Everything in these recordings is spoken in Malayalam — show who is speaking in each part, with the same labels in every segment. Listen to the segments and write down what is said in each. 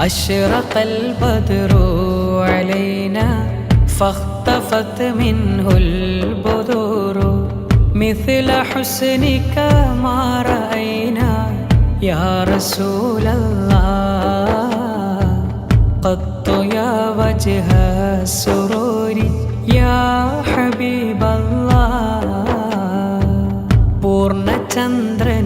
Speaker 1: أشرق البدر علينا فاختفت منه البذور. مثل حسنك ما رأينا يا رسول الله. قط يا وجه السرور يا حبيب الله.
Speaker 2: بورنا تندري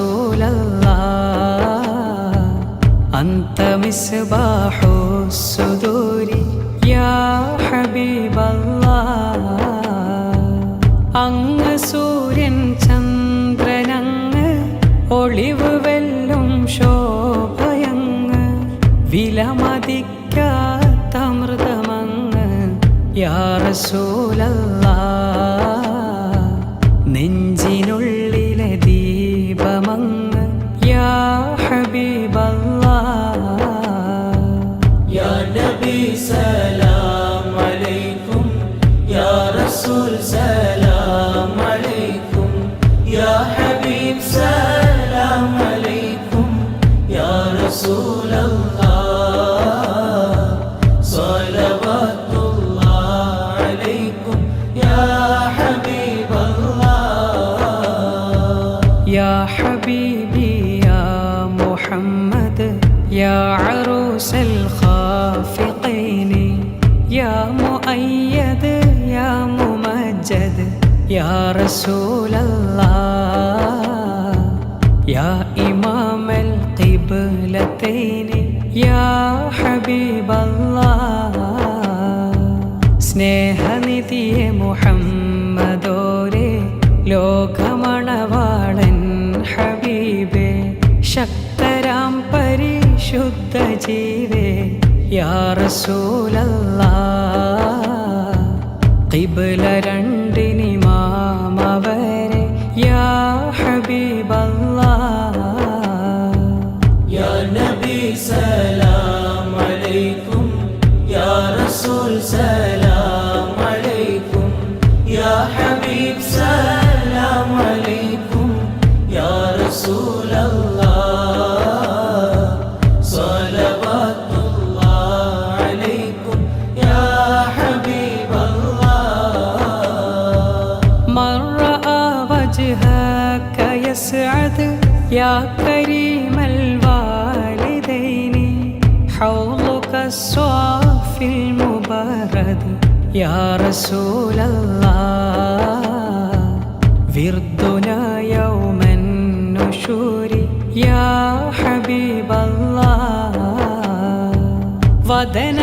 Speaker 2: رسول الله
Speaker 1: أنت مصباح الصدور يا حبيب الله അങ്ങ് സൂര്യൻ ചന്ദ്രനങ്ങ് ഒളിവ് വെല്ലും ശോഭയങ്ങ് വിലമതിക്കാത്ത മൃതമങ്ങ് യാ
Speaker 2: റസൂലല്ലാ. الرسول سلام.
Speaker 1: القبلتين يا حبيب الله സ്നേഹനിധിയെ മുഹമ്മദോരെ ലോകമണവാളൻ ഹബീബേ ശക്തരാം പരിശുദ്ധ ജീവേ യാ റസൂലല്ലാ
Speaker 2: يا رسول الله
Speaker 1: وردنا يوم النشور. يا حبيب الله ودنا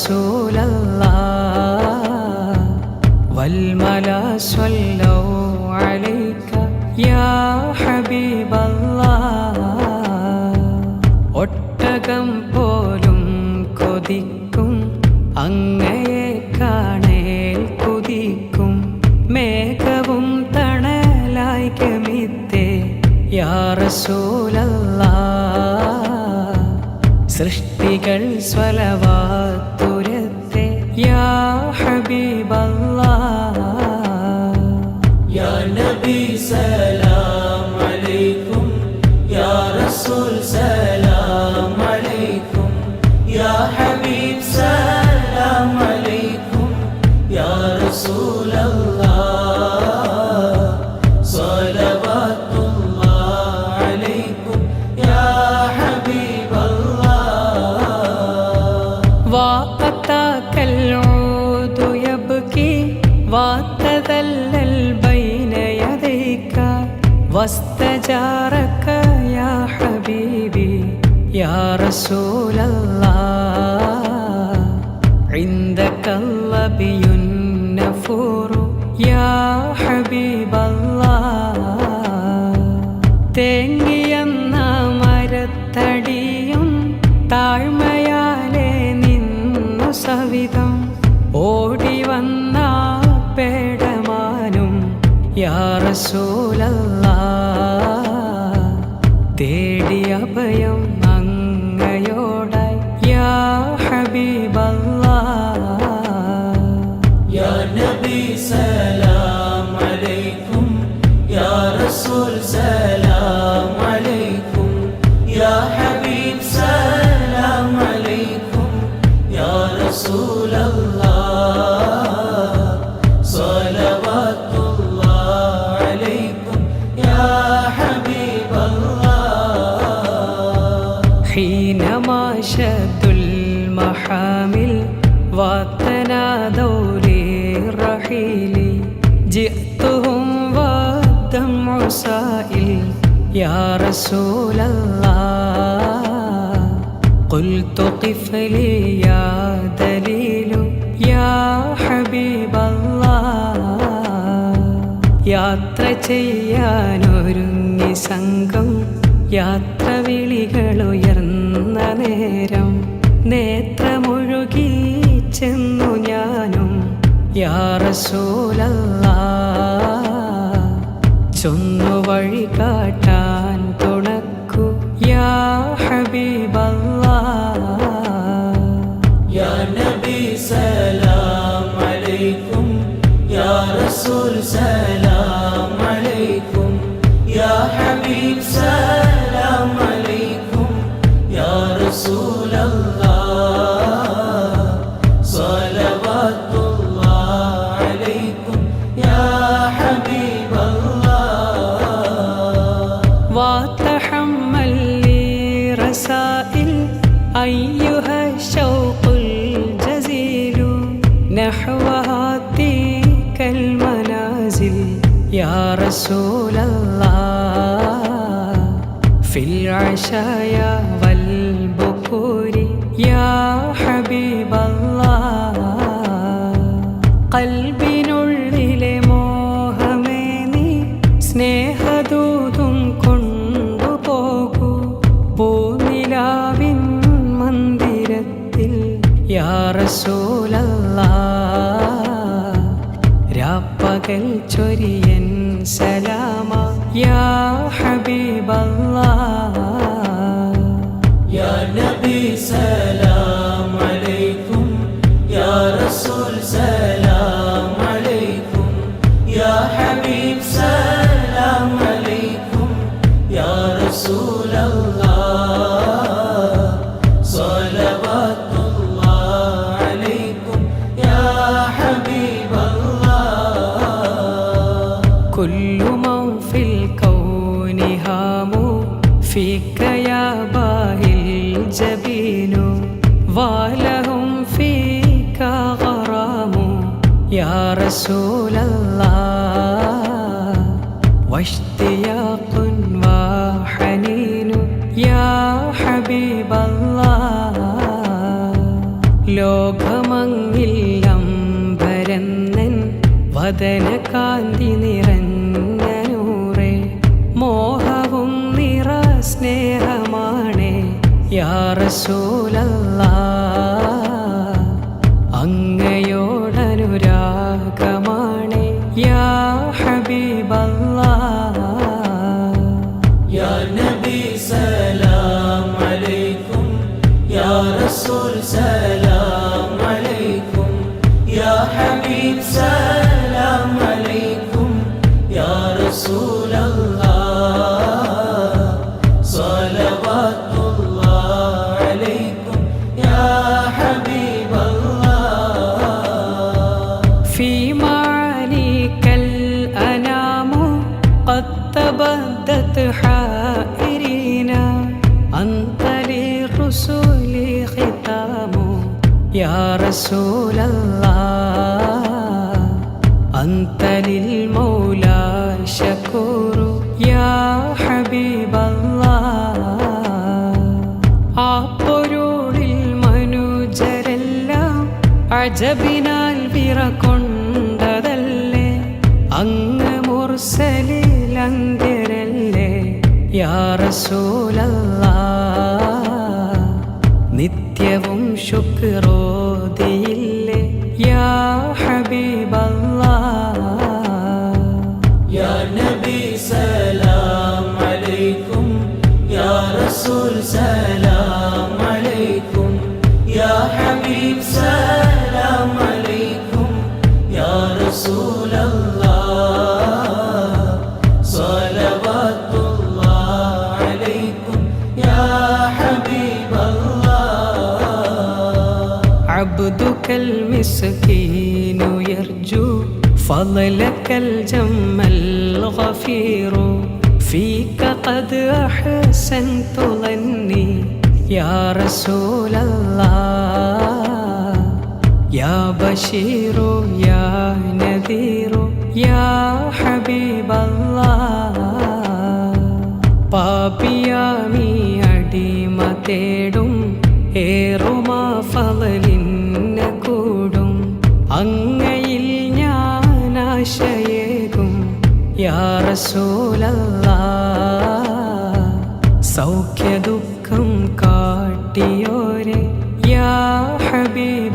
Speaker 2: يا رسول الله
Speaker 1: والملا صلوا عليك يا حبيب الله ഒട്ടകം പോലും കൊതിക്കും അങ്ങയെ സവിധം ഓടി വന്ന പേടമാനും യാറസൂലല്ലാ തേടി حينما شد المحامل وتنادوا للرحيل جئتهم والدمع سائل يا رسول الله قلت قف لي يا دليل يا حبيب الله. യാത്ര ചെയ്യാനൊരുങ്ങി സംഘം യാത്ര വിളികളുയർന്ന നേരം നേത്രമൊഴുകി ചെന്നു ഞാനും യാറസൂലല്ലാ. ചൊന്നു വഴി കാട്ടാൻ തുണക്കു യാ ഹബീബല്ലാ
Speaker 2: حبيب سلام عليكم يا رسول الله. صلوات الله عليكم يا حبيب الله.
Speaker 1: وتحمل لي رسائل أيها الشوق الجزيل. نحو هاتيك المنازل يا رسول الله. في العشايا والبكور يا حبيب الله കൽബിനുള്ളിലെ മോഹമേ നീ സ്നേഹദൂതും കൊണ്ടുപോകൂ പൂനിലാവിൻ മന്ദിരത്തിൽ യാറസൂലല്ലാ രാപ്പകൽ ചൊരിയൻ സലാമ യാ فيك يا باهي الجبين ولهم فيك غرام يا رسول الله واشتياق وحنين يا حبيب الله ലോകമങ്ങില്ലംഭരന്നൻ വദന കാന്തി നിറഞ്ഞ റസൂലല്ലാ
Speaker 2: يا رسول الله
Speaker 1: أنت للمولى شكور يا حبيب الله ആ പൊരുളിൽ മനുജരെല്ലാം അജബിനാൽ വിറകൊണ്ടതല്ലേ അങ്ങ് മുർസലിലന്തിരല്ലേ യാ റസൂലല്ലാ നിത്യവും ശുക്രോദിയില്ലേ യാ ഹബീബല്ലാ
Speaker 2: യാ നബി സലാം അലൈക്കും യാ റസൂൽ സലാം അലൈക്കും യാ ഹബീബ്
Speaker 1: സലാം المسكين يرجو فضلك الجم الغفير فيك قد أحسنت ظني يا رسول الله يا بشير يا نذير يا حبيب الله പാപിയാമി അടിമ തേടും ഏറുമാ ഫലിന്ന കൂടും അങ്ങയിൽ ഞാൻ ആശയേകും യാ റസൂലല്ലാ. സൗഖ്യ ദുഃഖം കാട്ടിയോരെ യാ ഹബീബല്ലാ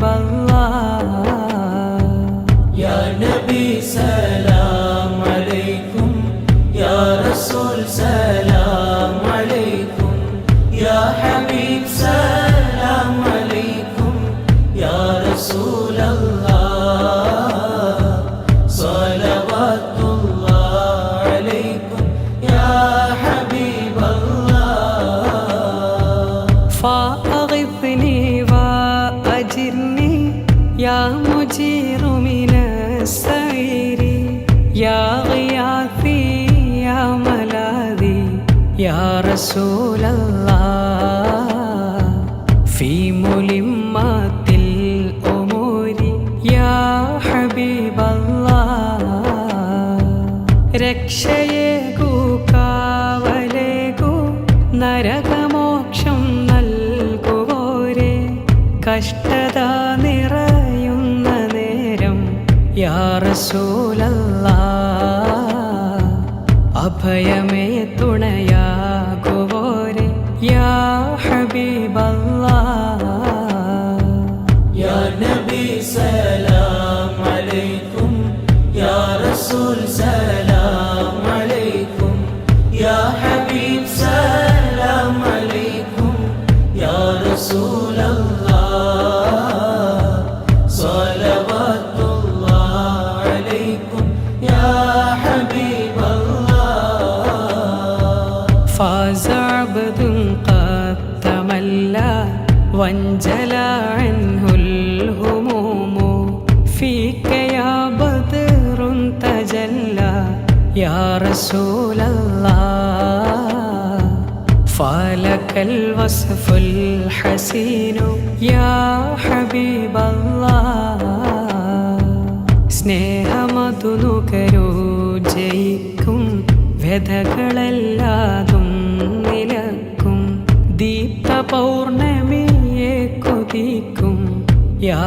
Speaker 1: الوصف الحسين يا حبيب الله. സ്നേഹമതു നുകരോ ജയിക്കും നിലക്കും. ദീപ്ത പൗർണമിയെ കൊതിക്കും യാ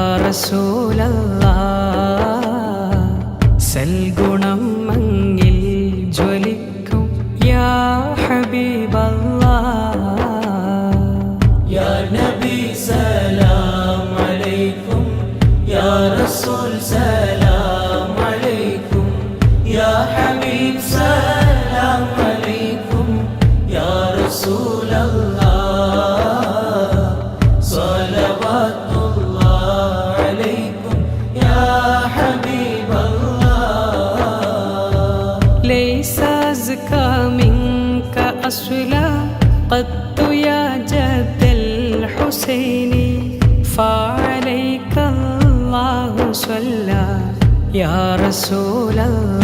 Speaker 1: أصلا قد يا جد الحسين فعليك الله صلى يا رسول الله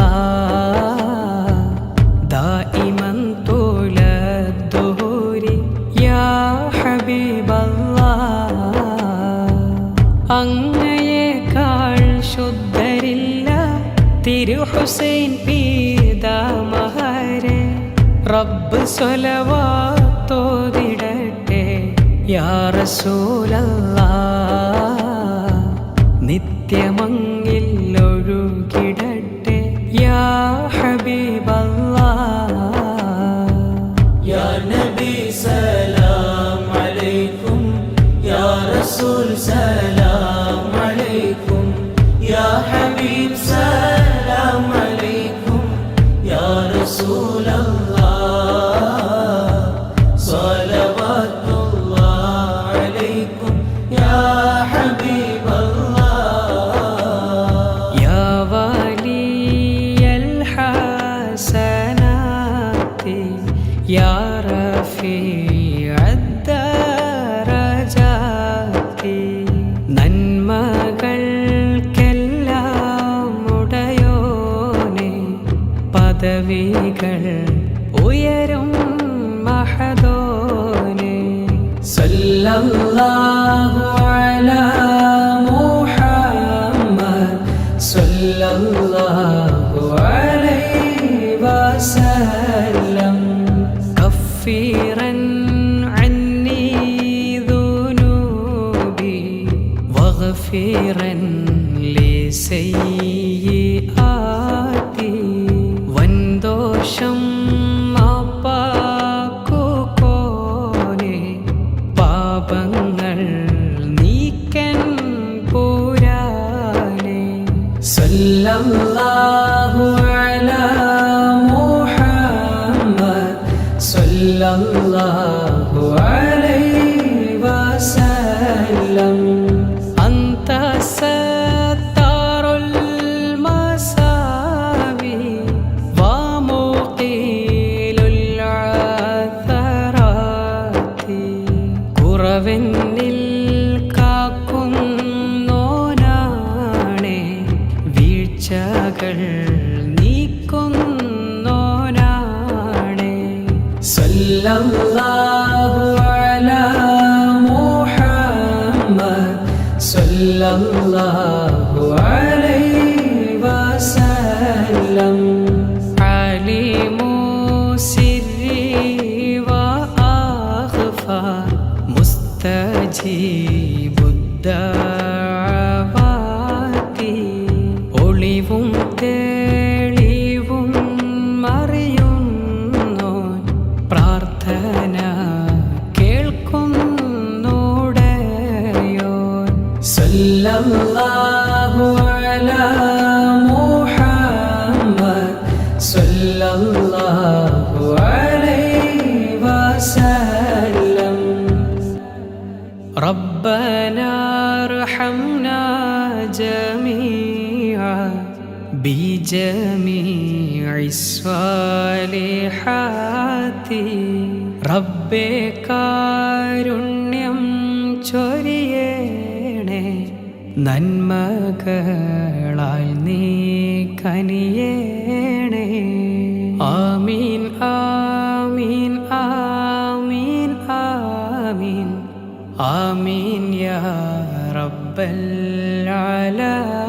Speaker 1: തിരു ഹുസൈൻ പീതാമഹാരെ റബ്ബ് സ്വലവാത്തോതിടട്ടെ യാറസൂലല്ല നിത്യമങ്ങിൽ ഒഴുകിടട്ടെ യാ ഹബീബല്ല
Speaker 2: الله
Speaker 1: عليه وسلم. كفيرا عني ذنوبي واغفرا لسيدي. tâm ربنا ارحمنا جميعا بجميع الصالحات റബ്ബേ കാരുണ്യം ചൊരിയേണേ നന്മകളാൽ നീ കനിയേ آمين يا رب العالمين.